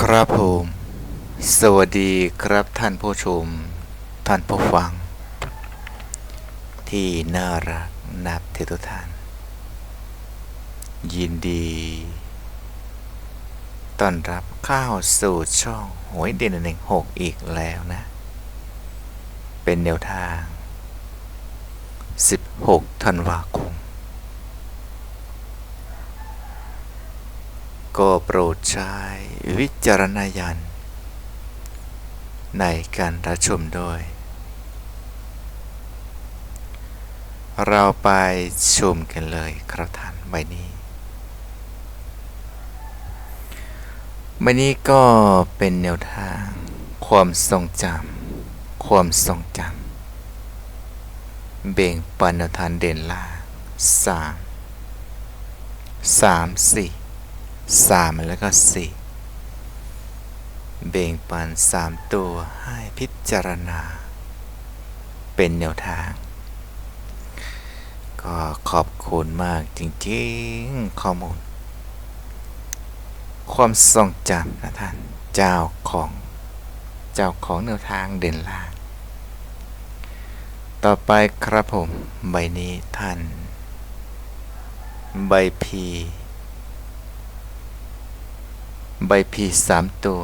ครับผม สวัสดีครับท่านผู้ชม ท่านผู้ฟัง ที่น่ารักนับถือทุกท่าน ยินดีต้อนรับเข้าสู่ช่องหวยเด่นหนึ่งหกอีกแล้วนะ เป็นแนวทาง 16 ธันวาคม ก็โปรดใช้วิจารณญาณในการรับชมด้วย เราไปชมกันเลยครับท่านใบนี้ใบนี้ก็เป็นแนวทาง ความทรงจำความทรงจำเบ่งปันแนวทางเด่นล่าสามสามสี่ สามแล้วก็สี่เบ่งปันสามตัวให้พิจารณา เป็นแนวทาง ก็ขอบคุณมากจริงๆข้อมูล ความทรงจำนะท่าน เจ้าของ เจ้าของแนวทางเด่นล่าง ต่อไปครับผม ใบนี้ท่าน ใบพี ใบพีสามตัว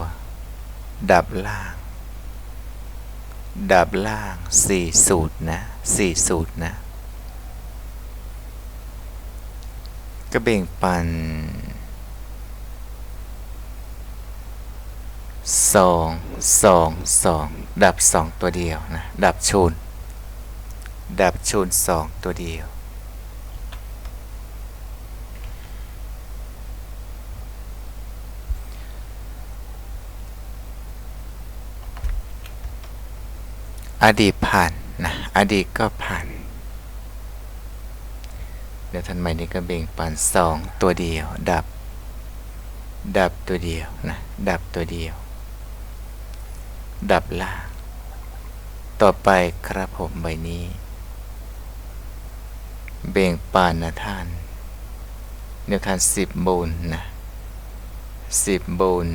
ดับล่าง ดับล่างสี่สูตรนะสี่สูตรนะก็เบ่งปันสองสองสองดับสองตัวเดียวนะ ดับชูนดับชูนสองตัวเดียว อดีตผ่านนะอดีตก็ผ่าน เดี๋ยวทันใหม่นี้ก็เบ่งปันสองตัวเดียว ดับ ดับตัวเดียวนะดับตัวเดียว ดับล่างต่อไปครับผมใบนี้ เบ่งปานนะท่านเดี๋ยวท่านสิบบุญนะสิบบุญ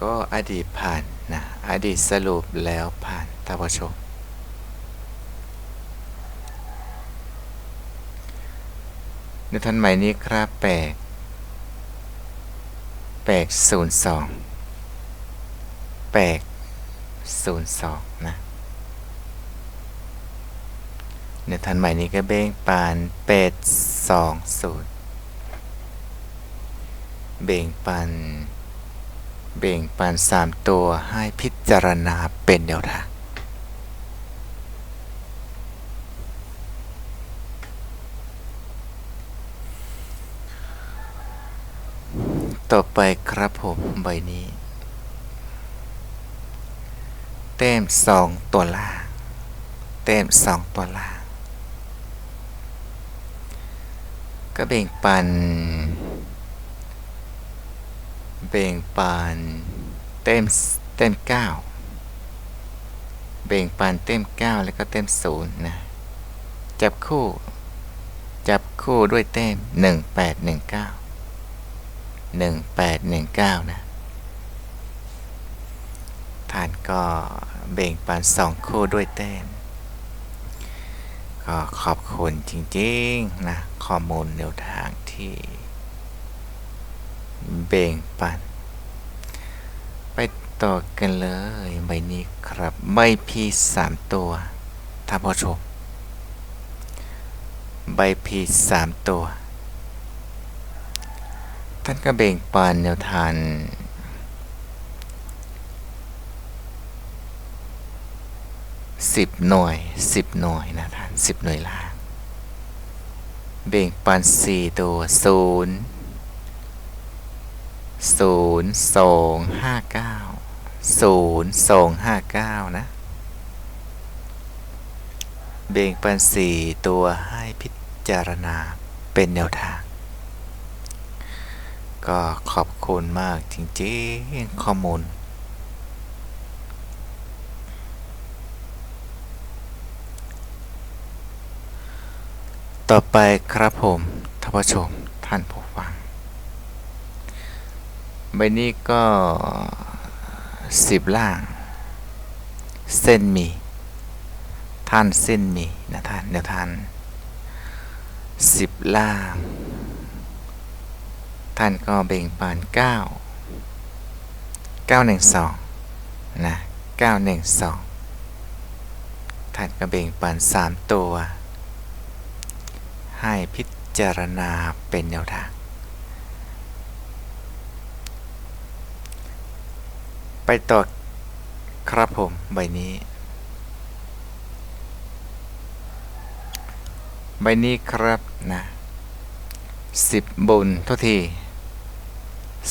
ก็อดีตผ่าน อดีตสรุปแล้วผ่านท่านผู้ชมในทันใหม่นี้ครับแปลกแปลกศูนย์สองแปลกศูนย์สองนะในทันใหม่นี้ก็เบ้งปานเปดสองศูนย์เบ่งปัน เบ่งปันสามตัวให้พิจารณาเป็นแนวทางต่อไปครับผมใบนี้ เต็มสองตัวล่างเต็มสองตัวล่างก็เบ่งปัน เบ่งปันเต็มเต็มเก้าเบ่งปันเต็มเก้าแล้วก็เต็มศูนย์นะ จับคู่ จับคู่ด้วยเต็มหนึ่งแปดหนึ่งเก้าหนึ่งแปดหนึ่งเก้านะท่านก็เบ่งปันสองคู่ด้วยเต้มก็ขอบคุณจริง ๆ นะ ข้อมูลแนวทางที่ เบ่งปัน ไปต่อกันเลยใบนี้ครับใบพีสามตัวท่านผู้ชมใบพีสามตัว ท่านก็เบ่งปานแนวทานสิบหน่วยสิบหน่วยนะท่านสิบหน่วยล่าง เบ่งปันสี่ตัวศูนย์ ศูนย์สองห้าเก้าศูนย์สองห้าเก้านะ เบ่งปันสี่ตัวให้พิจารณาเป็นแนวทาง ก็ขอบคุณมากจริงๆข้อมูลต่อไปครับผมท่านผู้ชมท่านผู้ ใบนี้ก็สิบล่าง เส้นมีท่านเส้นมีนะท่านเดี๋ยวท่านสิบล่าง ท่านก็เบ่งปานเก้าเก้าหนึ่งสองนะเก้าหนึ่งสองท่านก็เบ่งปานสามตัว ให้พิจารณาเป็นแนวทาง ไปต่อครับผม ใบนี้ ใบนี้ครับนะสิบบนเท่าที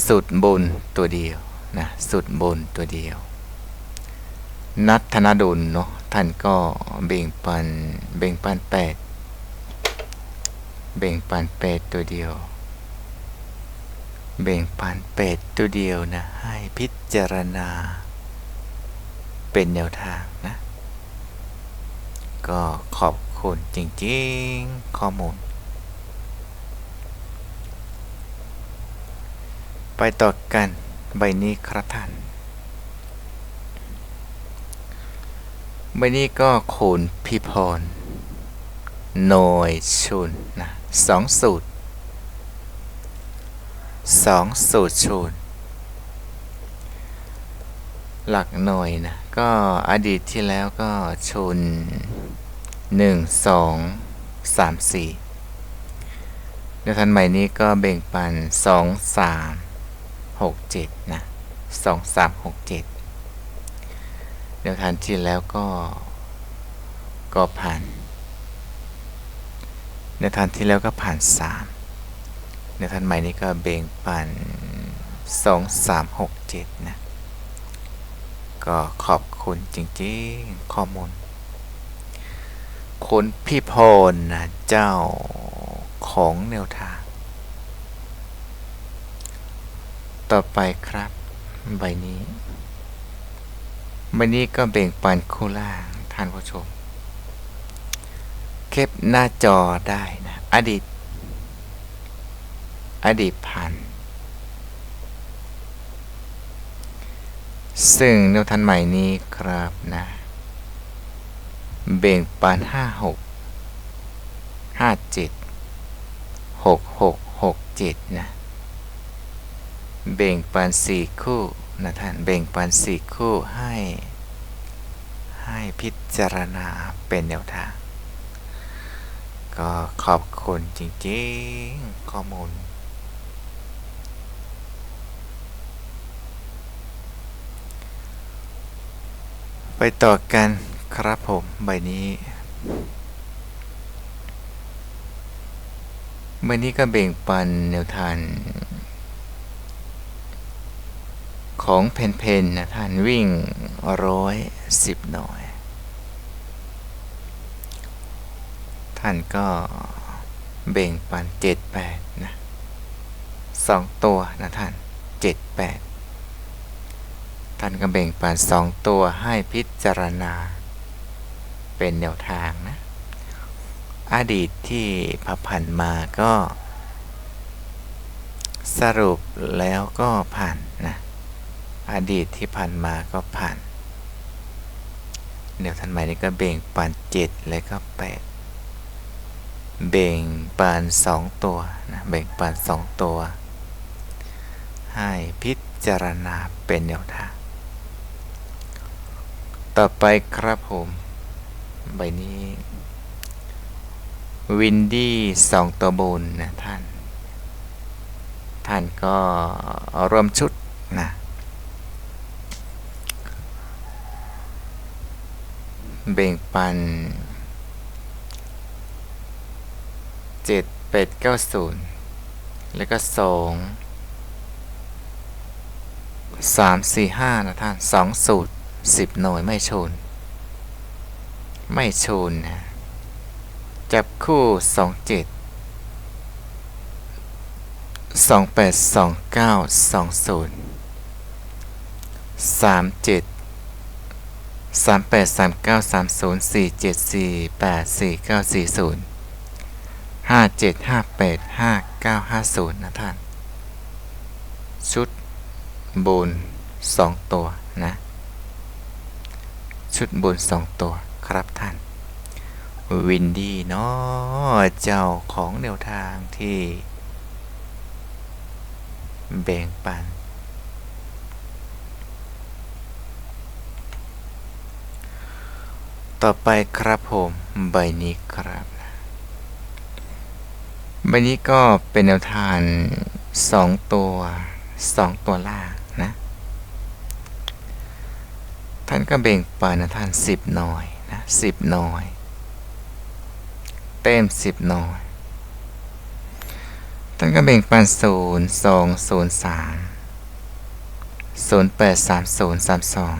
สุดบนตัวเดียวนะสุดบนตัวเดียว นัทธนดลเนาะท่านก็เบ่งปันเบ่งปันแปดเบ่งปันแปดตัวเดียว เบ่งปันแปดตัวเดียวนะ พิจารณา เป็นแนวทางนะ ก็ขอบคุณจริงๆข้อมูล ไปต่อกันใบนี้ครับท่าน ใบนี้ก็โคนพิพรหน่วยชุนนะสองสูตรสองสูตรชุน หลักหน่วยนะ ก็อดีตที่แล้วก็ชุนหนึ่งสองสามสี่เดี๋ยวทันใหม่นี้ก็เบ่งปันสองสามหกเจ็ดนะสองสามหกเจ็ดเดี๋ยวทันที่แล้วก็ก็ผ่าน เดี๋ยวทันที่แล้วก็ผ่านสามเดี๋ยวทันใหม่นี้ก็เบ่งปันสองสามหกเจ็ดนะ ก็ขอบคุณจริงๆข้อมูล คุณพี่พรนะเจ้าของแนวทาง ต่อไปครับ ใบนี้ ใบนี้ก็เบ่งปันคู่ล่างท่านผู้ชมเก็บหน้าจอได้นะ อดีต อดีตพัน ซึ่งแนวทันใหม่นี้ครับนะ เบ่งปานห้าหกห้าเจ็ดหกหกหกเจ็ดนะ เบ่งปานสี่คู่นะท่านเบ่งปานสี่คู่ให้ ให้พิจารณาเป็นแนวทาง ก็ขอบคุณจริงๆ ข้อมูล ไปต่อกันครับผมใบนี้ใบนี้ก็เบ่งปันแนวทานของเพนเพนนะท่านวิ่งร้อยสิบหน่อย ท่านก็เบ่งปันเจ็ดแปดนะสองตัวนะท่านเจ็ดแปด ท่านก็เบ่งปันสองตัวให้พิจารณา เป็นแนวทางนะ อดีตที่ผ่านมาก็ สรุปแล้วก็ผ่านนะอดีตที่ผ่านมาก็ผ่านเดี๋ยวทันใหม่นี้ก็เบ่งปันเจ็ดแล้วก็แปดเบ่งปันสองตัวนะเบ่งปันสองตัว ให้พิจารณาเป็นแนวทาง ต่อไปครับผม ใบนี้วินดี้สองตัวบนนะท่าน ท่านก็รวมชุดนะเบ่งปันเจ็ดเป็ดเก้าศูนย์แล้วก็สองสามสี่ห้านะท่านสองสูตร สิบหน่วยไม่ชนไม่ชนนะจับคู่สองเจ็ดสองแปดสองเก้าสองศูนย์สามเจ็ดสามแปดสามเก้าสามศูนย์สี่เจ็ดสี่แปดสี่เก้าสี่ศูนย์ห้าเจ็ดห้าแปดห้าเก้าห้าศูนย์นะท่าน ชุดบนสองตัวนะ ชุดบนสองตัวครับท่าน วินดี้เนาะเจ้าของแนวทางที่ แบ่งปัน ต่อไปครับผมใบนี้ครับใบนี้ก็เป็นแนวทางสองตัวสองตัวล่างนะ ท่านก็เบ่งปันนะท่านสิบหน่อยนะสิบหน่อย เต็มสิบหน่อย ท่านก็เบ่งปันศูนย์สองศูนย์สามศูนย์แปดสามศูนย์สามสอง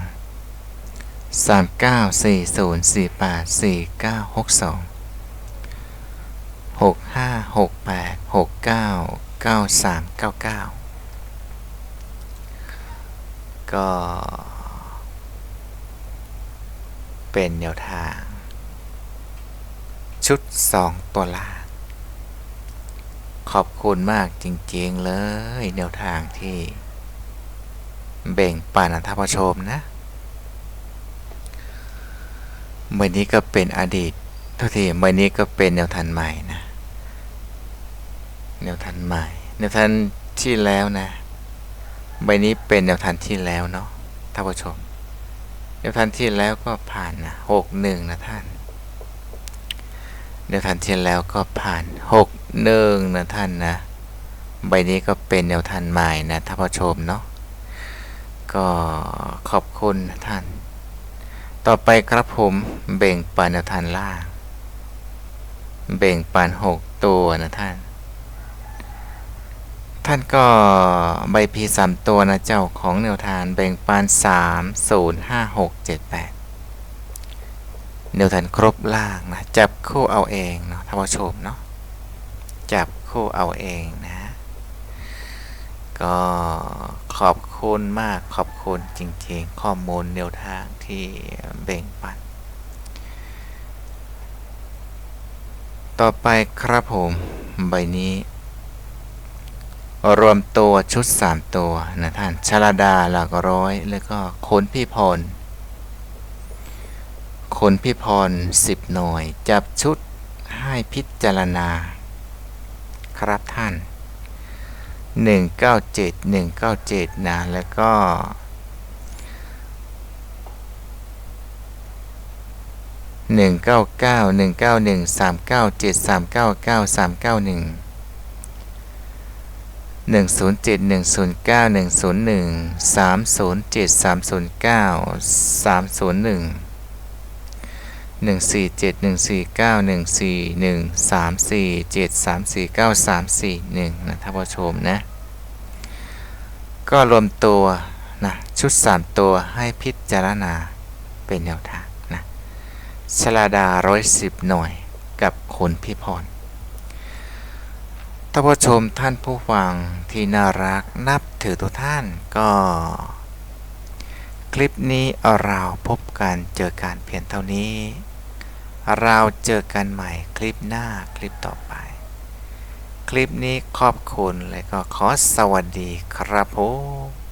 สามเก้าสี่ศูนย์สี่แปดสี่เก้าหกสองหกห้าหกแปดหกเก้าเก้าสามเก้าเก้าก็ เป็นแนวทาง ชุดสองตัวล่าง ขอบคุณมากจริงๆเลย แนวทางที่เบ่งปันท่านผู้ชมนะเมื่อนี้ก็เป็นอดีตเท่าที่เมื่อนี้ก็เป็นแนวทางใหม่นะ แนวทางใหม่ แนวทางที่แล้วนะใบนี้เป็นแนวทางที่แล้วเนาะท่านผู้ชม แนวทางที่แล้วก็ผ่านนะหกหนึ่งนะท่านแนวทางที่แล้วก็ผ่านหกหนึ่งนะท่านนะ ใบนี้ก็เป็นแนวทางใหม่นะท่านผู้ชมเนาะ ก็ขอบคุณนะท่าน ต่อไปครับผมเบ่งปันแนวทางล่าง เบ่งปันหกตัวนะท่าน ท่านก็ใบพีสามตัวนะเจ้าของแนวทางแบ่งปันสามศูนย์ห้าหกเจ็ดแปดแนวทางครบล่างนะจับคู่เอาเองเนาะท่านผู้ชมเนาะจับคู่เอาเองนะ ก็ขอบคุณมากขอบคุณจริงๆ ข้อมูลแนวทางที่แบ่งปัน ต่อไปครับผมใบนี้ รวมตัวชุด 3 ตัวนะท่านชลดาหลักร้อย แล้วก็คนพี่พรคนพี่พร 10 หน่วย จับชุดให้พิจารณา ครับท่าน 197 197 นะ แล้วก็หนึ่งเก้าเก้าหนึ่งเก้าหนึ่งสามเก้าเจ็ดสามเก้าเก้าสามเก้าหนึ่ง หนึ่งศูนย์เจ็ดหนึ่งศูนย์เก้าหนึ่งศูนย์หนึ่งสามศูนย์เจ็ดสามศูนย์เก้าสามศูนย์หนึ่งหนึ่งสี่เจ็ดหนึ่งสี่เก้าหนึ่งสี่หนึ่งสามสี่เจ็ดสามสี่เก้าสามสี่หนึ่งนะท่านผู้ชมนะ ก็รวมตัวนะชุดสามตัวให้พิจารณาเป็นแนวทางนะชลาดาร้อยสิบหน่วยกับคุณพี่พร ท่านผู้ชมท่านผู้ฟังที่น่ารักนับถือทุกท่านก็ คลิปนี้เราพบกันเจอการเพียงเท่านี้ เราเจอกันใหม่คลิปหน้าคลิปต่อไป คลิปนี้ขอบคุณและก็ขอสวัสดีครับผม